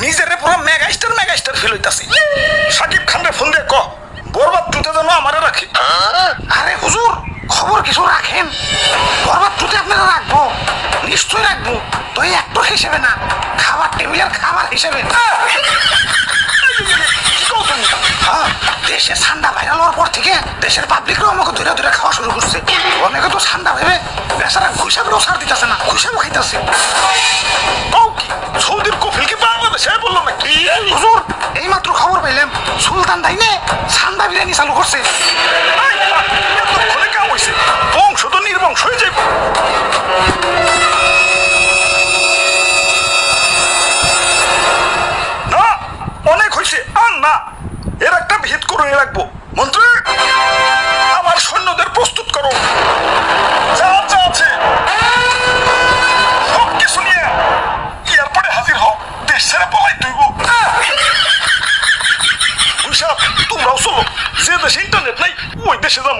নিজেরে পুরো megastar megastar feel হইতাছি। সাকিব খান রে ফোন দিয়ে ক বরবাদ টুতে যেন আমারে রাখে। আরে হুজুর খবর কিছু রাখেন? বরবাদ টুতে আপনারা রাখব? নিশ্চয়ই রাখব। তো অ্যাক্টর হিসেবে না খাবার টেবিলের খাবার হিসেবে? হ্যাঁ, দেশে ঠান্ডা ভাইরাল হওয়ার পর থেকে দেশের পাবলিকরাও আমাকে ধরে ধরে খাওয়া শুরু করছে। অনেকে তো ঠান্ডা ভেবে বেচারা ঘুষাবেও সার সুলতান চালু করছে। বংশ তো নির্বংশ হয়ে না, অনেক হয়েছে আর না। এর একটা ভিত করে রাখব। মন্ত্রী হিসাব তোমরাও চলো যে দেশে ইন্টারনেট নাই ওই দেশে যাব